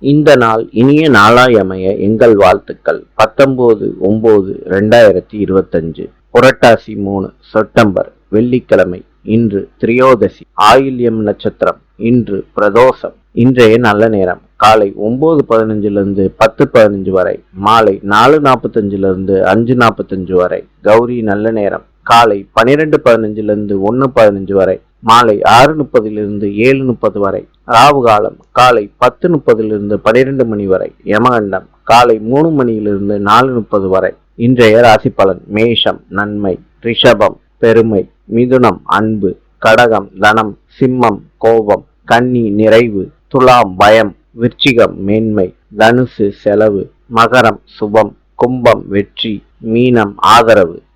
இந்த நாள் இனிய நாளாய் அமைய எங்கள் வாழ்த்துக்கள். பத்தொன்பது ஒம்பது ரெண்டாயிரத்தி இருபத்தஞ்சு புரட்டாசி மூணு செப்டம்பர் வெள்ளிக்கிழமை இன்று திரியோதசி ஆயில்யம் நட்சத்திரம் இன்று பிரதோஷம். இன்றைய நல்ல நேரம். காலை ஒன்பது பதினஞ்சுலேருந்து பத்து பதினஞ்சு வரை மாலை நாலு நாற்பத்தஞ்சுலேருந்து அஞ்சு நாற்பத்தஞ்சு வரை கௌரி நல்ல நேரம். காலை பன்னிரெண்டு பதினஞ்சுலேருந்து ஒன்று பதினஞ்சு வரை மாலை ஆறு முப்பதிலிருந்து ஏழு முப்பது வரை ராவு காலம் காலை பத்து முப்பதிலிருந்து பனிரெண்டு மணி வரை யமகண்டம் காலை மூணு மணியிலிருந்து நாலு முப்பது வரை. இன்றைய ராசி பலன் மேஷம் நன்மை ரிஷபம் பெருமை மிதுனம் அன்பு கடகம் தனம் சிம்மம் கோபம் கன்னி நிறைவு துலாம் பயம் விருச்சிகம் மேன்மை தனுசு செலவு மகரம் சுபம் கும்பம் வெற்றி மீனம் ஆதரவு.